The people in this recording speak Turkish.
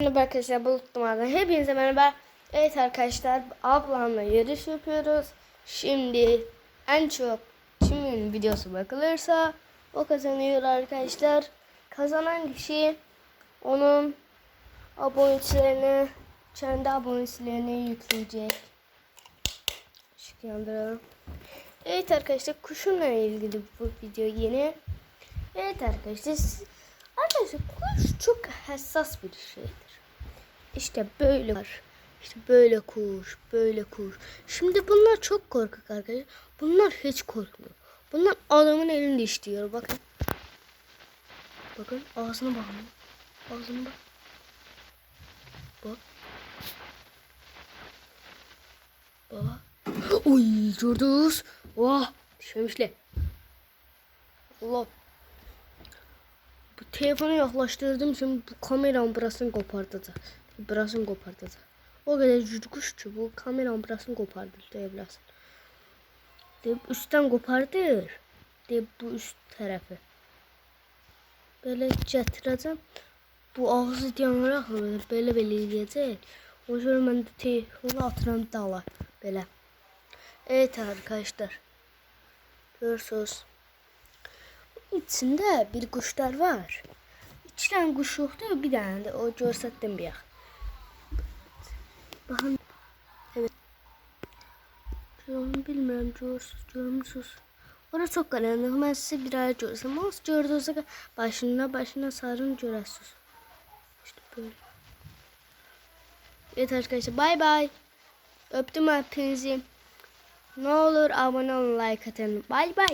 Merhaba arkadaşlar buluttum adam. Hepinize merhaba. Evet arkadaşlar ablamla yarış yapıyoruz. Şimdi en çok kimin videosu bakılırsa o kazanıyor arkadaşlar. Kazanan kişi onun abonelerini kendi abonelerine yükleyecek. Işık yandıralım. Evet arkadaşlar kuşunla ilgili bu video yeni. Evet arkadaşlar arkadaşlar kuş çok hassas bir şeydir. İşte böyle var. İşte böyle kuş, böyle kuş. Şimdi bunlar çok korkak arkadaşlar. Bunlar hiç korkmuyor. Bunlar adamın elinde işliyor. Bakın. Bakın ağzına bakın. Ağzına bak. Bak. Baba. Oy gördünüz. Vah. Düşmemişler. Allah. Telefonu yaklaştırdım şimdi bu kameranın burasını kopardacak. Burasını kopardacak. O kadar cückuş ki bu kameranın burasını kopardı devlas. De üstten kopardır. De bu üst tarafı. Böyle getireceğim. Bu ağzı böyle böyle eləyəcək. O görə mən də telefonu atıram dala belə. Evet arkadaşlar. Görürsünüz. İçinde bir kuşlar var. İki tane kuş yoktu, bir tane de o görsətdim bir yax. Bakın. Evet. Onu bilmirəm, görürsünüz, görmürsünüz. Orası çok karanlık. Ben size bir ay görsem. Ama gördüğünüzde başına başına sarın görürsünüz. İşte böyle. Evet arkadaşlar bay bay. Öptüm hepinizi. Ne olur abone olun, like atın. Bay bay.